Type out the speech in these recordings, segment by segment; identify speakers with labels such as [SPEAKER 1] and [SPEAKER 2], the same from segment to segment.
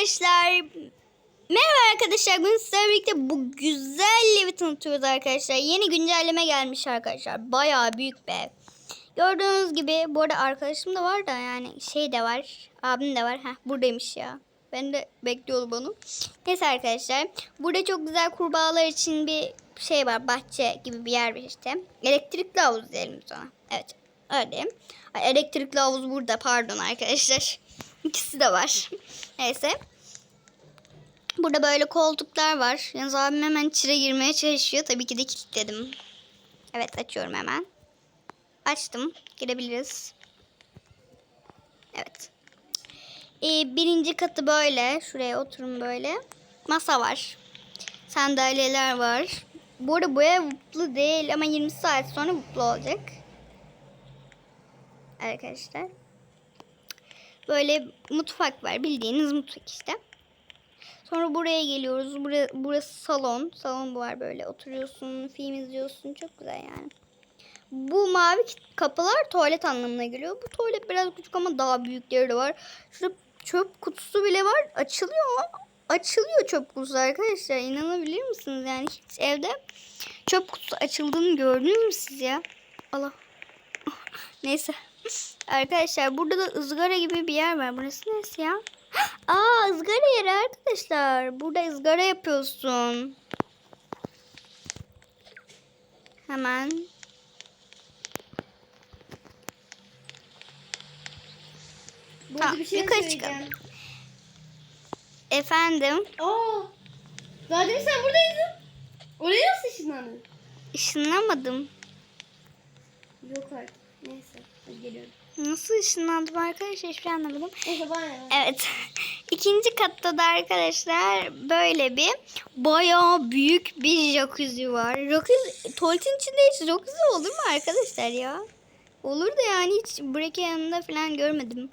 [SPEAKER 1] arkadaşlar. Merhaba arkadaşlar. Bugün sizlerle birlikte bu güzel evi tanıtıyoruz arkadaşlar. Yeni güncelleme gelmiş arkadaşlar. Bayağı büyük bir ev. Gördüğünüz gibi bu arada arkadaşım da var da yani şey de var. Abim de var. Heh, buradaymış ya. Ben de bekliyordum onu. Neyse arkadaşlar. Burada çok güzel kurbağalar için bir şey var. Bahçe gibi bir yer var işte. Elektrikli havuz diyelim biz. Evet. Öyle. Elektrikli havuz burada. Pardon arkadaşlar. İkisi de var. Neyse. Burada böyle koltuklar var. Yalnız abim hemen içine girmeye çalışıyor. Tabii ki de kilitledim. Evet açıyorum hemen. Açtım. Girebiliriz. Evet. Ee, birinci katı böyle. Şuraya oturun böyle. Masa var. Sandalyeler var. Bu arada bu ev mutlu değil ama 20 saat sonra mutlu olacak. Arkadaşlar. Böyle mutfak var. Bildiğiniz mutfak işte. Sonra buraya geliyoruz. Burası, burası salon. Salon var böyle. Oturuyorsun, film izliyorsun. Çok güzel yani. Bu mavi kapılar tuvalet anlamına geliyor. Bu tuvalet biraz küçük ama daha büyükleri de var. Şurada çöp kutusu bile var. Açılıyor mu? Açılıyor çöp kutusu arkadaşlar. İnanabilir misiniz? Yani hiç evde çöp kutusu açıldığını gördünüz mü siz ya? Allah. Neyse. Arkadaşlar burada da ızgara gibi bir yer var. Burası neresi ya? Aa ızgara yeri arkadaşlar. Burada ızgara yapıyorsun. Hemen.
[SPEAKER 2] Burada
[SPEAKER 1] Tamam,
[SPEAKER 2] bir şey
[SPEAKER 1] yukarı çıkalım. Efendim.
[SPEAKER 2] Aa, daha demin sen buradaydın. Oraya nasıl ışınlandın?
[SPEAKER 1] Işınlamadım.
[SPEAKER 2] Yok artık. Neyse. Hadi geliyorum.
[SPEAKER 1] Nasıl ışınlandım arkadaşlar hiçbir şey anlamadım. Evet. İkinci katta da arkadaşlar böyle bir bayağı büyük bir jacuzzi var. Jacuzzi, tuvaletin içinde hiç jacuzzi olur mu arkadaşlar ya? Olur da yani hiç breke yanında falan görmedim.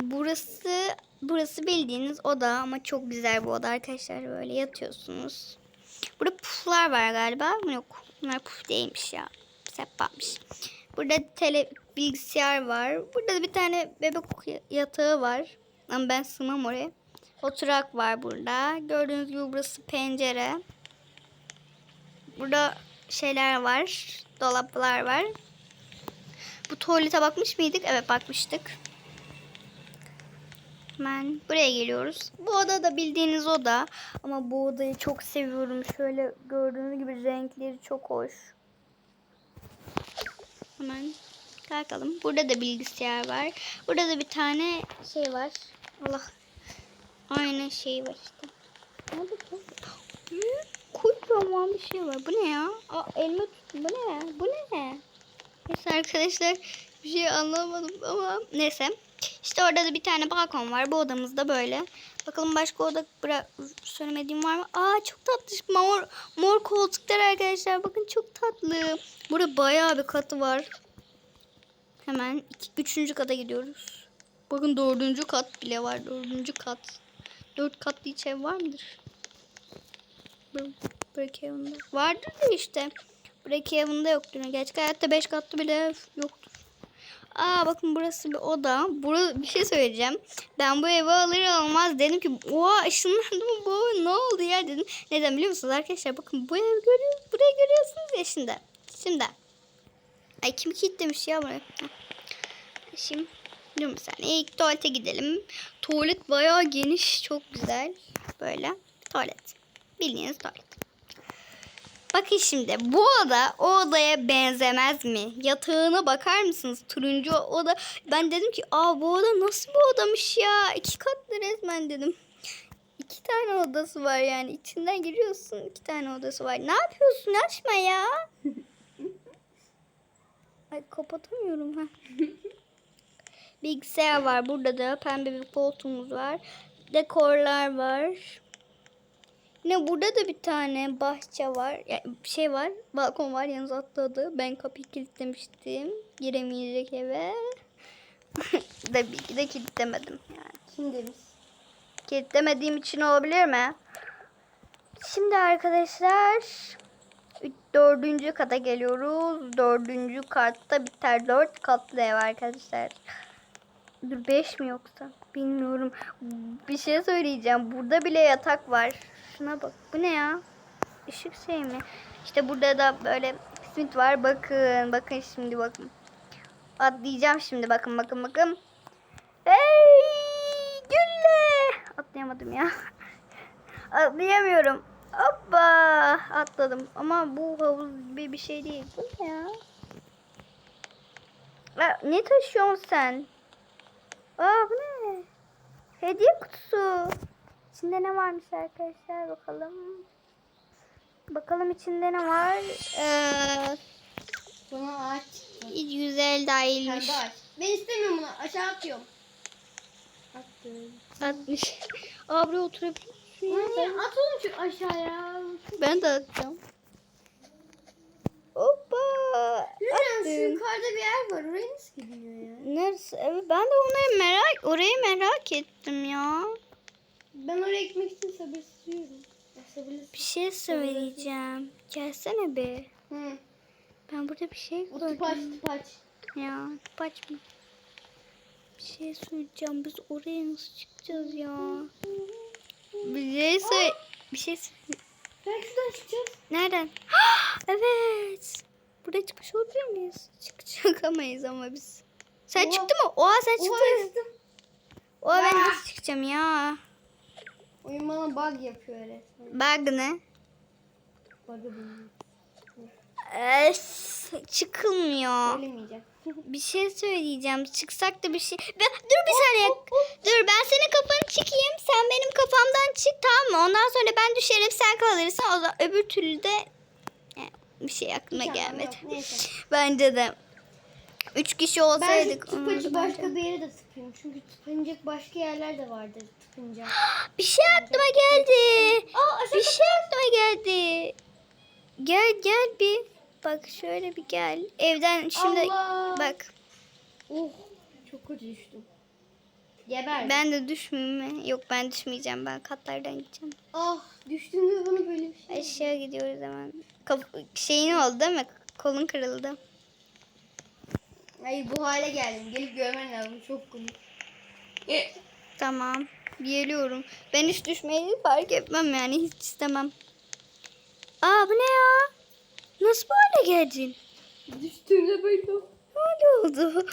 [SPEAKER 1] Burası burası bildiğiniz oda ama çok güzel bu oda arkadaşlar. Böyle yatıyorsunuz. Burada puflar var galiba. Yok. Bunlar puf değilmiş ya. Sehpamış. Burada tele bilgisayar var. Burada da bir tane bebek yatağı var. Ama ben sığmam oraya. Oturak var burada. Gördüğünüz gibi burası pencere. Burada şeyler var. Dolaplar var. Bu tuvalete bakmış mıydık? Evet bakmıştık. Hemen buraya geliyoruz. Bu oda da bildiğiniz oda. Ama bu odayı çok seviyorum. Şöyle gördüğünüz gibi renkleri çok hoş. Hemen kalkalım. Burada da bilgisayar var. Burada da bir tane şey var. Allah. Aynı şey var işte. Nerede bu? Büyük kocaman bir şey var. Bu ne ya? Aa, elma. Bu ne? Bu ne? Neyse arkadaşlar bir şey anlamadım ama neyse. İşte orada da bir tane balkon var. Bu odamızda böyle. Bakalım başka oda söylemediğim var mı? Aa çok tatlı. Mor, mor koltuklar arkadaşlar. Bakın çok tatlı. Burada bayağı bir katı var. Hemen iki, üçüncü kata gidiyoruz. Bakın dördüncü kat bile var. Dördüncü kat. Dört katlı hiç ev var mıdır? Breakhaven'da. Vardır da işte. Breakhaven'da yoktur. Gerçek hayatta beş katlı bile ev yoktur. Aa bakın burası bir oda. Burada bir şey söyleyeceğim. Ben bu evi alır almaz dedim ki oha ışınlandı mı bu ne oldu ya dedim. Neden biliyor musunuz arkadaşlar? Bakın bu ev görüyor, burayı görüyorsunuz ya şimdi. Şimdi. Ay kim kilitlemiş ya? Heh. Şimdi dur bir saniye. İlk tuvalete gidelim. Tuvalet bayağı geniş. Çok güzel. Böyle tuvalet. Bildiğiniz tuvalet. Bakın şimdi bu oda o odaya benzemez mi? Yatağına bakar mısınız? Turuncu oda. Ben dedim ki aa bu oda nasıl bir odamış ya? İki katlı resmen dedim. İki tane odası var yani. İçinden giriyorsun iki tane odası var. Ne yapıyorsun? Açma ya. Ay kapatamıyorum ha. Bilgisayar var. Burada da pembe bir koltuğumuz var. Dekorlar var. Yine burada da bir tane bahçe var. Yani şey var. Balkon var. Yalnız atladı. Ben kapıyı kilitlemiştim. Giremeyecek eve. Tabii ki de kilitlemedim. Yani.
[SPEAKER 2] Kim demiş?
[SPEAKER 1] Kilitlemediğim için olabilir mi? Şimdi arkadaşlar dördüncü kata geliyoruz. Dördüncü katta biter. Dört katlı ev arkadaşlar. Dur beş mi yoksa? Bilmiyorum. Bir şey söyleyeceğim. Burada bile yatak var. Şuna bak. Bu ne ya? Işık şey mi? İşte burada da böyle simit var. Bakın. Bakın şimdi bakın. Atlayacağım şimdi. Bakın bakın bakın. Hey! Gülle! Atlayamadım ya. Atlayamıyorum. Hoppa! Atladım. Ama bu havuz gibi bir şey değil. Bu ne ya? Aa, ne taşıyorsun sen? Aa bu ne? Hediye kutusu. İçinde ne varmış arkadaşlar bakalım. Bakalım içinde ne var. Ee,
[SPEAKER 2] çıktı.
[SPEAKER 1] hiç güzel değilmiş.
[SPEAKER 2] Kendi. Ben istemiyorum bunu. Aşağı atıyorum. Attım.
[SPEAKER 1] 60. Aa buraya oturabilir
[SPEAKER 2] Niye? At oğlum şu aşağıya.
[SPEAKER 1] Ben de atacağım. Hoppa.
[SPEAKER 2] Lütfen yukarıda bir yer var. Oraya nasıl gidiyor ya?
[SPEAKER 1] Neresi? Evet, ben de onları merak, orayı merak ettim ya.
[SPEAKER 2] Ben oraya gitmek için sabırsızlıyorum.
[SPEAKER 1] Bir şey söyleyeceğim. Gelsene be.
[SPEAKER 2] Hı.
[SPEAKER 1] Ben burada bir şey
[SPEAKER 2] O
[SPEAKER 1] gördüm.
[SPEAKER 2] tıpaç tıpaç.
[SPEAKER 1] Ya kaç mı? Bir şey söyleyeceğim. Biz oraya nasıl çıkacağız ya? Bir şey. Bir şey.
[SPEAKER 2] Ben şuradan çıkacağız.
[SPEAKER 1] Nereden? evet. Buraya çıkmış olabilir miyiz? Çık çıkamayız ama biz. Sen
[SPEAKER 2] Oha.
[SPEAKER 1] çıktın mı? Oha sen
[SPEAKER 2] Oha
[SPEAKER 1] çıktın.
[SPEAKER 2] çıktım.
[SPEAKER 1] Oha ben nasıl çıkacağım ya?
[SPEAKER 2] Oyun bana bug yapıyor resmen.
[SPEAKER 1] Bug ne?
[SPEAKER 2] Bug'ı bilmiyorum.
[SPEAKER 1] Öf, çıkılmıyor. Bir şey söyleyeceğim. Çıksak da bir şey. Ben, dur bir saniye. Dur ben senin kafanı çıkayım. Sen benim kafamdan çık tamam mı? Ondan sonra ben düşerim sen kalırsın. O zaman öbür türlü de e, bir şey aklıma
[SPEAKER 2] Tamam,
[SPEAKER 1] gelmedi.
[SPEAKER 2] yok, neyse.
[SPEAKER 1] Bence de. Üç kişi
[SPEAKER 2] Ben
[SPEAKER 1] olsaydık.
[SPEAKER 2] şu tıpacı başka
[SPEAKER 1] bence.
[SPEAKER 2] bir yere de tıkayım. Çünkü tıkınacak başka yerler de vardır tıkınca.
[SPEAKER 1] Bir şey aklıma geldi.
[SPEAKER 2] Aa
[SPEAKER 1] Bir şey aklıma geldi. Gel gel bir. Bak şöyle bir gel. Evden şimdi
[SPEAKER 2] Allah.
[SPEAKER 1] bak.
[SPEAKER 2] Oh çok kötü düştüm. Geber.
[SPEAKER 1] Ben de düşmeyeyim mi? Yok ben düşmeyeceğim. Ben katlardan gideceğim.
[SPEAKER 2] Ah düştüğümde bana böyle bir şey.
[SPEAKER 1] Aşağı gidiyoruz hemen. Kaf- şeyin oldu değil mi? Kolun kırıldı.
[SPEAKER 2] Ay bu hale geldim. Gelip görmen lazım. Çok komik.
[SPEAKER 1] Tamam. Geliyorum. Ben hiç düşmeyi fark etmem yani. Hiç istemem. Aa bu ne ya? Nasıl böyle geldin?
[SPEAKER 2] Düştüğümde böyle.
[SPEAKER 1] Ne oldu?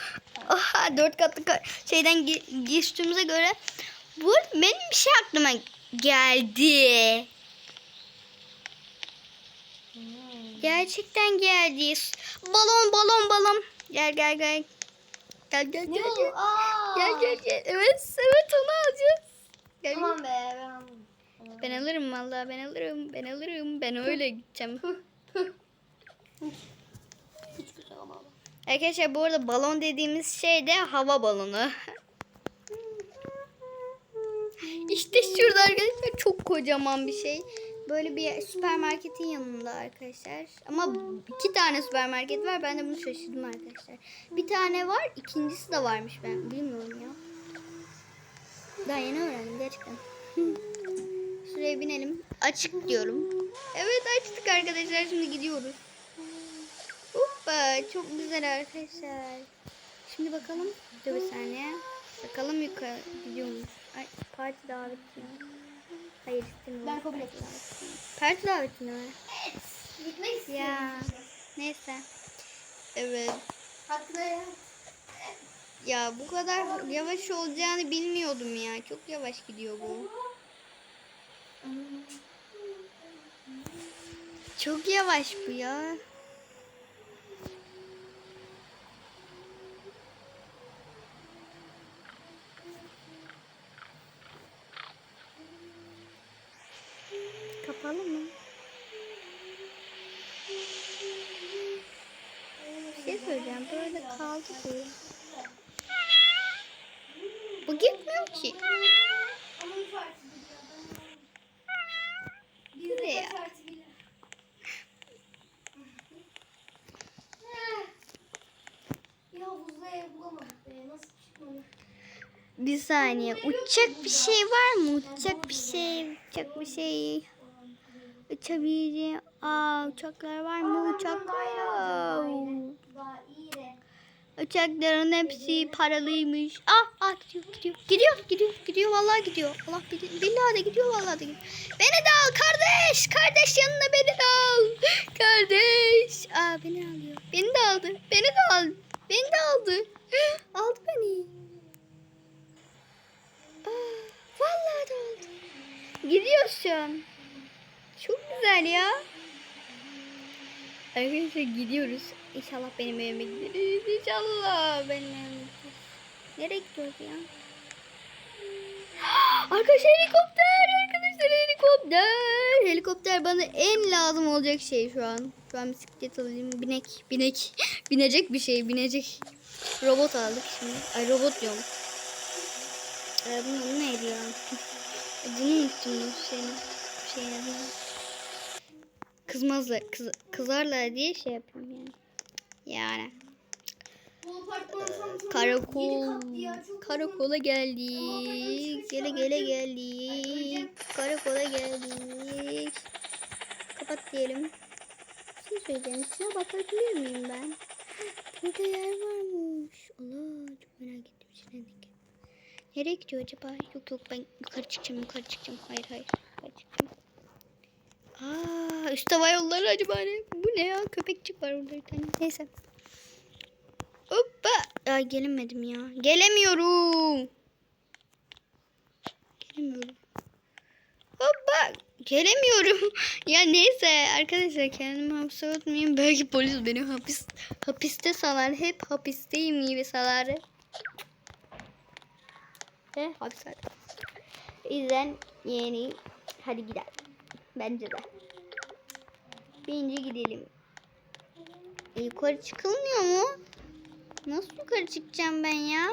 [SPEAKER 1] Aha dört katlı ka- şeyden ge- geçtiğimize göre bu benim bir şey aklıma geldi. Gerçekten geldi. Balon balon balon. Gel gel gel. Gel gel gel. Gel gel gel. gel. Evet evet onu alacağız. Gel.
[SPEAKER 2] Tamam be ben. Tamam.
[SPEAKER 1] Ben alırım vallahi ben alırım. Ben alırım. Ben öyle gideceğim. Arkadaşlar bu arada balon dediğimiz şey de hava balonu. işte şurada arkadaşlar çok kocaman bir şey. Böyle bir süpermarketin yanında arkadaşlar. Ama iki tane süpermarket var. Ben de bunu şaşırdım arkadaşlar. Bir tane var. ikincisi de varmış ben. Bilmiyorum ya. Daha yeni öğrendim gerçekten. Şuraya binelim. Açık diyorum. Evet açtık arkadaşlar. Şimdi gidiyoruz. Hoppa çok güzel arkadaşlar. Şimdi bakalım. Dur bir saniye. Bakalım yukarı gidiyormuş. Ay parti daveti? Hayır istemiyorum.
[SPEAKER 2] Ben kabul ettim.
[SPEAKER 1] Parti daveti mi?
[SPEAKER 2] Gitmek istiyorum.
[SPEAKER 1] Ya. Neyse. Evet.
[SPEAKER 2] Ya.
[SPEAKER 1] Ya bu kadar yavaş olacağını bilmiyordum ya. Çok yavaş gidiyor bu. Çok yavaş bu ya. Kapalı mı? Bir şey söyleyeceğim. Böyle kaldı bu. Bu gitmiyor ki. Buraya. Bir saniye. Uçacak bir şey var mı? Uçacak bir şey. Uçacak bir şey. Uçabileceğim. Aa uçaklar var mı?
[SPEAKER 2] İyi de.
[SPEAKER 1] Uçakların hepsi paralıymış. Ah ah gidiyor gidiyor. Gidiyor gidiyor gidiyor vallahi gidiyor. Allah bil- billahi de gidiyor vallahi de gidiyor. Beni de al kardeş. Kardeş yanına beni de al. Kardeş. Aa beni alıyor. Beni de aldı. Beni de al. Beni de aldı. Aldı beni. Aa, vallahi de aldı. Gidiyorsun. Çok güzel ya. Arkadaşlar gidiyoruz. İnşallah benim evime gideriz. İnşallah benim evime gideriz. Nereye gidiyoruz ya? Arkadaşlar helikopter. Arkadaşlar helikopter. Helikopter bana en lazım olacak şey şu an. Şu an bisiklet alayım. Binek. Binek. Binecek bir şey. Binecek. Robot aldık şimdi. Ay robot diyorum. Ee, bunun neydi ya? Bunu unuttum adını. Kızmazlar, kız, kızarlar diye şey yapıyorum yani. Yani. Karakol. Karakola geldik. Gele gele geldik. Karakola geldik. Kapat diyelim. Bir şey söyleyeceğim. İçine bakabilir miyim ben? Burada yer varmış. Allah çok merak ettim. Ne Nereye gidiyor acaba? Yok yok ben yukarı çıkacağım yukarı çıkacağım. Hayır hayır. Yukarı çıkacağım. Üst hava yolları acaba ne? Bu ne ya? Köpekçik var orada bir tane. Neyse. Hoppa. Ay gelemedim ya. Gelemiyorum. Gelemiyorum. Hoppa. Gelemiyorum. ya neyse arkadaşlar kendimi hapse atmayayım. Belki polis beni hapis hapiste salar. Hep hapisteyim gibi salar. Ve hapishane. Yüzden yeni hadi gidelim. Bence de. Bence gidelim. E, yukarı çıkılmıyor mu? Nasıl yukarı çıkacağım ben ya?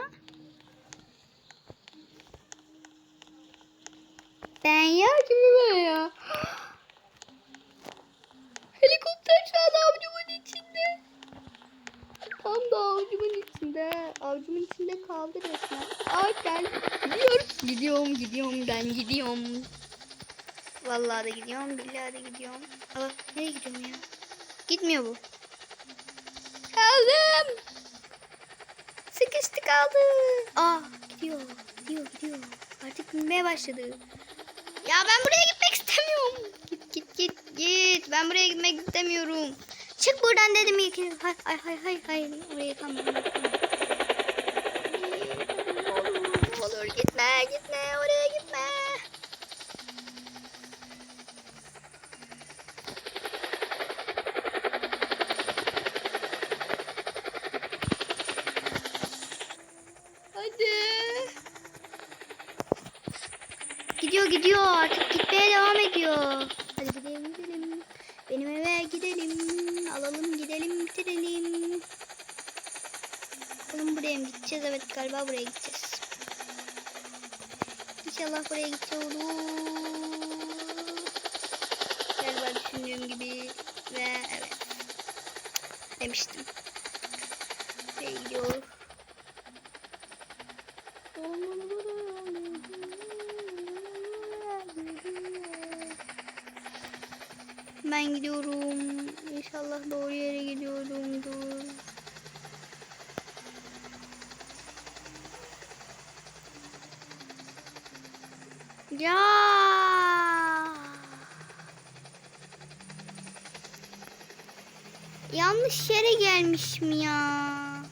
[SPEAKER 1] Ben ya kimi ben ya? Helikopter şu an avcumun içinde. Tam da avcumun içinde. Avcumun içinde kaldı resmen. Ay gel. Gidiyorum. Gidiyorum gidiyorum ben gidiyorum. Vallahi de gidiyorum. Billahi de gidiyorum. Aa, nereye gidiyorum ya? Gitmiyor bu. Kaldım. Sıkıştı kaldı. Aa gidiyor. Gidiyor gidiyor. Artık binmeye başladı. Ya ben buraya gitmek istemiyorum. Git git git git. Ben buraya gitmek istemiyorum. Çık buradan dedim ilk. Hay hay hay hay hay. Oraya tamam. Olur, olur gitme gitme oraya gideceğiz? Evet galiba buraya gideceğiz. İnşallah buraya olur. Galiba düşündüğüm gibi ve evet. Demiştim. Buraya gidiyor. Ben gidiyorum. İnşallah doğru yere gidiyorumdur. Ya. Yanlış yere gelmişim ya.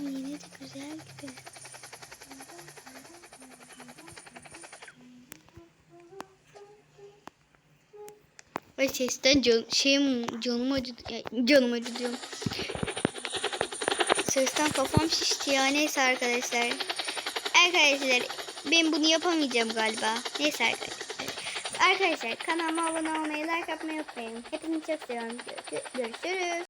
[SPEAKER 1] Yine de güzel gibi. Ay sesten can, şeyim canım acıdı. Canım acıdı diyorum. Sesten kafam şişti ya. Neyse arkadaşlar. Arkadaşlar ben bunu yapamayacağım galiba. Neyse arkadaşlar. Arkadaşlar kanalıma abone olmayı, like atmayı unutmayın. Hepinizi çok seviyorum. Görüşürüz.